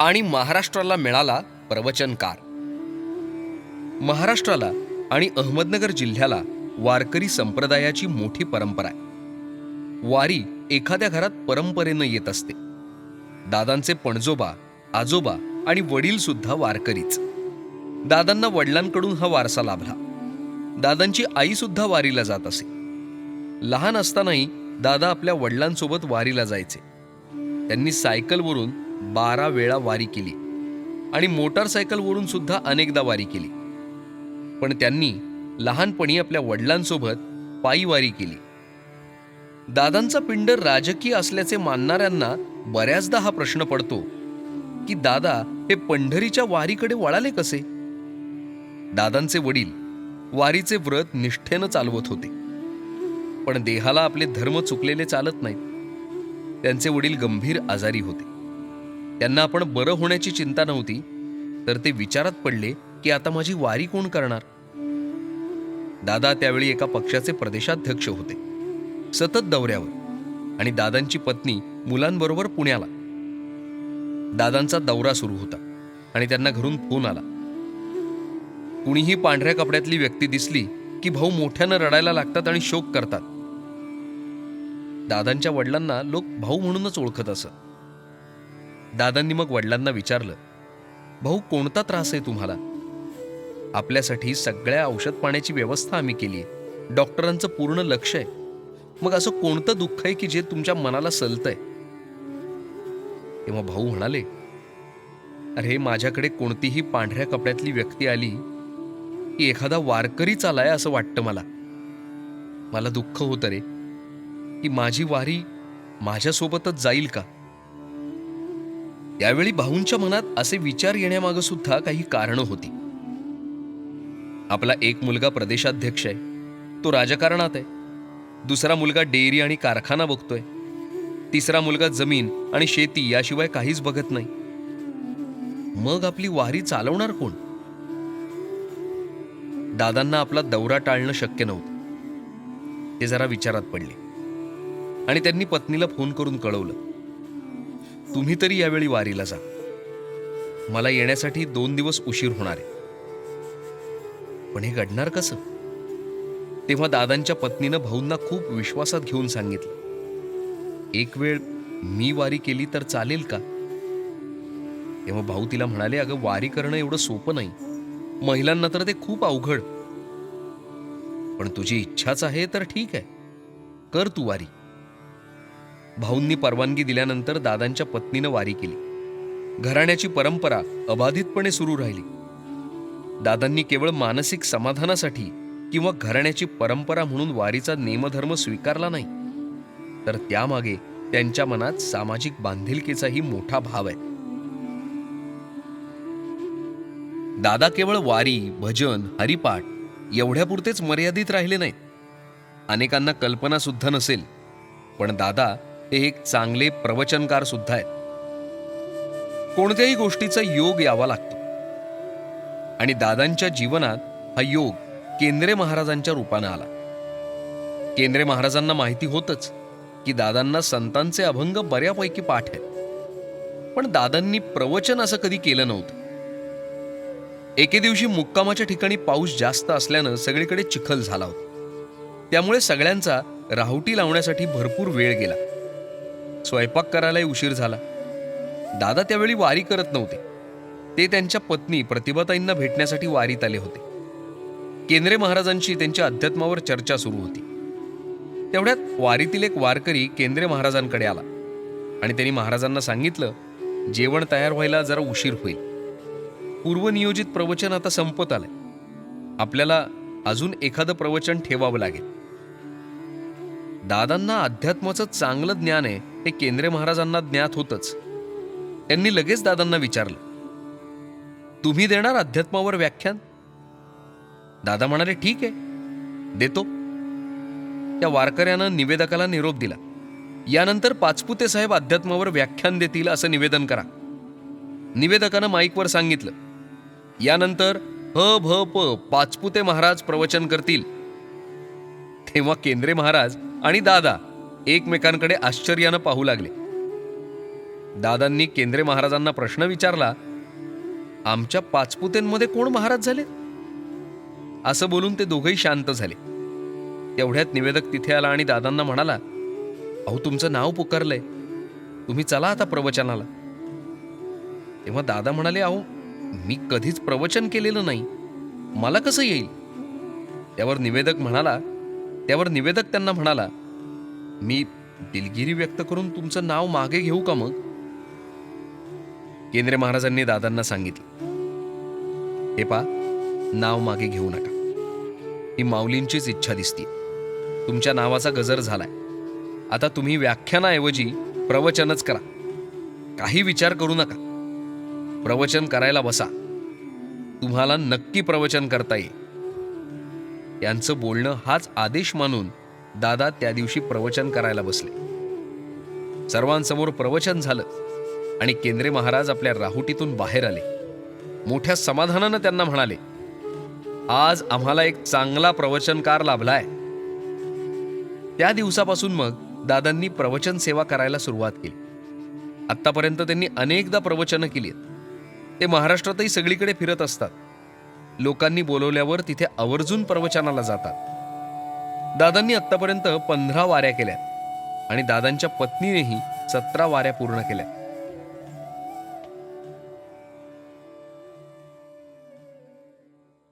आणि महाराष्ट्राला मिळाला प्रवचनकार. महाराष्ट्राला आणि अहमदनगर जिल्ह्याला वारकरी संप्रदायाची मोठी परंपरा आहे. वारी एखाद्या घरात परंपरेनं येत असते. दादांचे पणजोबा आजोबा आणि वडील सुद्धा वारकरीच. दादांना वडिलांकडून हा वारसा लाभला. दादांची आई सुद्धा वारीला जात असे. लहान असतानाही दादा आपल्या वडिलांसोबत वारीला जायचे. त्यांनी सायकलवरून बारा वेळा वारी केली. आणि मोटारसायकलवरून सुद्धा अनेकदा वारी केली. पण त्यांनी लहानपणी आपल्या वडिलांसोबत पायी वारी केली. दादांचा पिंड राजकीय असल्याचे मानणाऱ्यांना बऱ्याचदा हा प्रश्न पडतो की दादा हे पंढरीच्या वारीकडे वळाले कसे? दादांचे वडील वारीचे व्रत निष्ठेनं चालवत होते. पण देहाला आपले धर्म चुकलेले चालत नाहीत. त्यांचे वडील गंभीर आजारी होते. त्यांना आपण बरं होण्याची चिंता नव्हती तर ते विचारात पडले की आता माझी वारी कोण करणार? दादा त्यावेळी एका पक्षाचे प्रदेशाध्यक्ष होते. सतत दौऱ्यावर आणि दादांची पत्नी मुलांबरोबर पुण्याला. दादांचा दौरा सुरू होता आणि त्यांना घरून फोन आला. कुणीही पांढऱ्या कपड्यातली व्यक्ती दिसली की भाऊ मोठ्यानं रडायला लागतात आणि शोक करतात. दादांच्या वडिलांना लोक भाऊ म्हणूनच ओळखत असत. दादांनी मग वडिलांना विचारलं भाऊ कोणता त्रास आहे तुम्हाला? आपल्यासाठी सगळ्या औषध पाण्याची व्यवस्था आम्ही केली आहे डॉक्टरांचं पूर्ण लक्ष आहे. मग असं कोणतं दुःख आहे की जे तुमच्या मनाला सलतंय? तेव्हा भाऊ म्हणाले अरे माझ्याकडे कोणतीही पांढऱ्या कपड्यातली व्यक्ती आली की एखादा वारकरी चालाय असं वाटतं मला. मला दुःख होतं रे. की माझी वारी माझ्यासोबतच जाईल का? त्यावेळी भाऊंच्या मनात असे विचार येण्यामागं सुद्धा काही कारणं होती. आपला एक मुलगा प्रदेशाध्यक्ष आहे. तो राजकारणात आहे. दुसरा मुलगा डेअरी आणि कारखाना बघतोय. तिसरा मुलगा जमीन आणि शेती याशिवाय काहीच बघत नाही. मग आपली वारी चालवणार कोण? दादांना आपला दौरा टाळणं शक्य नव्हतं. ते जरा विचारात पडले. आणि त्यांनी पत्नीला फोन करून कळवलं. तुम्ही तरी यावेळी वारीला जा. मला येण्यासाठी दोन दिवस उशीर होणार आहे. पण हे घडणार कसं? तेव्हा दादांच्या पत्नीनं भाऊंना खूप विश्वासात घेऊन सांगितलं. एक वेळ मी वारी केली तर चालेल का? तेव्हा भाऊ तिला म्हणाले अगं वारी करणं एवढं सोपं नाही. महिलांना तर ते खूप अवघड. पण तुझी इच्छाच आहे तर ठीक आहे. कर तू वारी. भाऊंनी परवानगी दिल्यानंतर दादांच्या पत्नीनं वारी केली. घराण्याची परंपरा अबाधितपणे सुरू राहिली. दादांनी केवळ मानसिक समाधानासाठी किंवा घराण्याची परंपरा म्हणून वारीचा नेमधर्म स्वीकारला नाही. तर त्यामागे त्यांच्या मनात सामाजिक बांधिलकीचाही मोठा भाव आहे. दादा केवळ वारी भजन हरिपाठ एवढ्यापुरतेच मर्यादित राहिले नाहीत. अनेकांना कल्पना सुद्धा नसेल. पण दादा एक चांगले प्रवचनकार सुद्धा आहेत. कोणत्याही गोष्टीचा योग यावा लागतो. आणि दादांच्या जीवनात हा योग केंद्रे महाराजांच्या रूपानं आला. केंद्रे महाराजांना माहिती होतच की दादांना संतांचे अभंग बऱ्यापैकी पाठ आहेत. पण दादांनी प्रवचन असं कधी केलं नव्हतं. एके दिवशी मुक्कामाच्या ठिकाणी पाऊस जास्त असल्यानं सगळीकडे चिखल झाला होता. त्यामुळे सगळ्यांचा राहुटी लावण्यासाठी भरपूर वेळ गेला. स्वयंपाक करायलाही उशीर झाला. दादा त्यावेळी वारी करत नव्हते. ते त्यांच्या पत्नी प्रतिभाताईंना भेटण्यासाठी वारीत आले होते. केंद्रे महाराजांशी त्यांच्या अध्यात्मावर चर्चा सुरू होती. तेवढ्यात वारीतील एक वारकरी केंद्रे महाराजांकडे आला आणि त्यांनी महाराजांना सांगितलं जेवण तयार व्हायला जरा उशीर होईल. पूर्वनियोजित प्रवचन आता संपत आलंय. आपल्याला अजून एखादं प्रवचन ठेवावं लागेल. दादांना अध्यात्माचं चांगलं ज्ञान आहे हे केंद्रे महाराजांना ज्ञात होतच. त्यांनी लगेच दादांना विचारलं तुम्ही देणार अध्यात्मावर व्याख्यान? दादा म्हणाले ठीक आहे देतो. त्या वारकऱ्यानं निवेदकाला निरोप दिला यानंतर पाचपुते साहेब अध्यात्मावर व्याख्यान देतील असं निवेदन करा. निवेदकानं माईकवर सांगितलं यानंतर ह भ प पाचपुते महाराज प्रवचन करतील. तेव्हा केंद्रे महाराज आणि दादा एकमेकांकडे आश्चर्यानं पाहू लागले. दादांनी केंद्रे महाराजांना प्रश्न विचारला आमच्या पाचपुतेंमध्ये कोण महाराज झाले? असं बोलून ते दोघंही शांत झाले. तेवढ्यात निवेदक तिथे आला आणि दादांना म्हणाला अहो तुमचं नाव पुकारलंय. तुम्ही चला आता प्रवचनाला. तेव्हा दादा म्हणाले अहो मी कधीच प्रवचन केलेलं नाही. मला कसं येईल? त्यावर निवेदक म्हणाला त्यावर निवेदक त्यांना म्हणाला मी दिलगिरी व्यक्त करून तुमचं नाव मागे घेऊ का मग? केंद्रे महाराजांनी दादांना सांगितलं. हे पा नाव मागे घेऊ नका. ही माऊलींचीच इच्छा दिसते तुमच्या नावाचा गजर झालाय. आता तुम्ही व्याख्यानाऐवजी प्रवचनच करा. काही विचार करू नका. प्रवचन करायला बसा. तुम्हाला नक्की प्रवचन करता येईल. यांचं बोलणं हाच आदेश मानून दादा त्या दिवशी प्रवचन करायला बसले. सर्वांसमोर प्रवचन झालं आणि केंद्रे महाराज आपल्या राहुटीतून बाहेर आले. मोठ्या समाधानानं त्यांना म्हणाले आज आम्हाला एक चांगला प्रवचनकार लाभलाय. त्या दिवसापासून मग दादांनी प्रवचन सेवा करायला सुरुवात केली. आत्तापर्यंत त्यांनी अनेकदा प्रवचनं केली ते महाराष्ट्रातही सगळीकडे फिरत असतात. लोकांनी बोलवल्यावर तिथे आवर्जून प्रवचनाला जातात. दादांनी आत्तापर्यंत पंधरा वाऱ्या केल्यात आणि दादांच्या पत्नीनेही सतरा वाऱ्या पूर्ण केल्या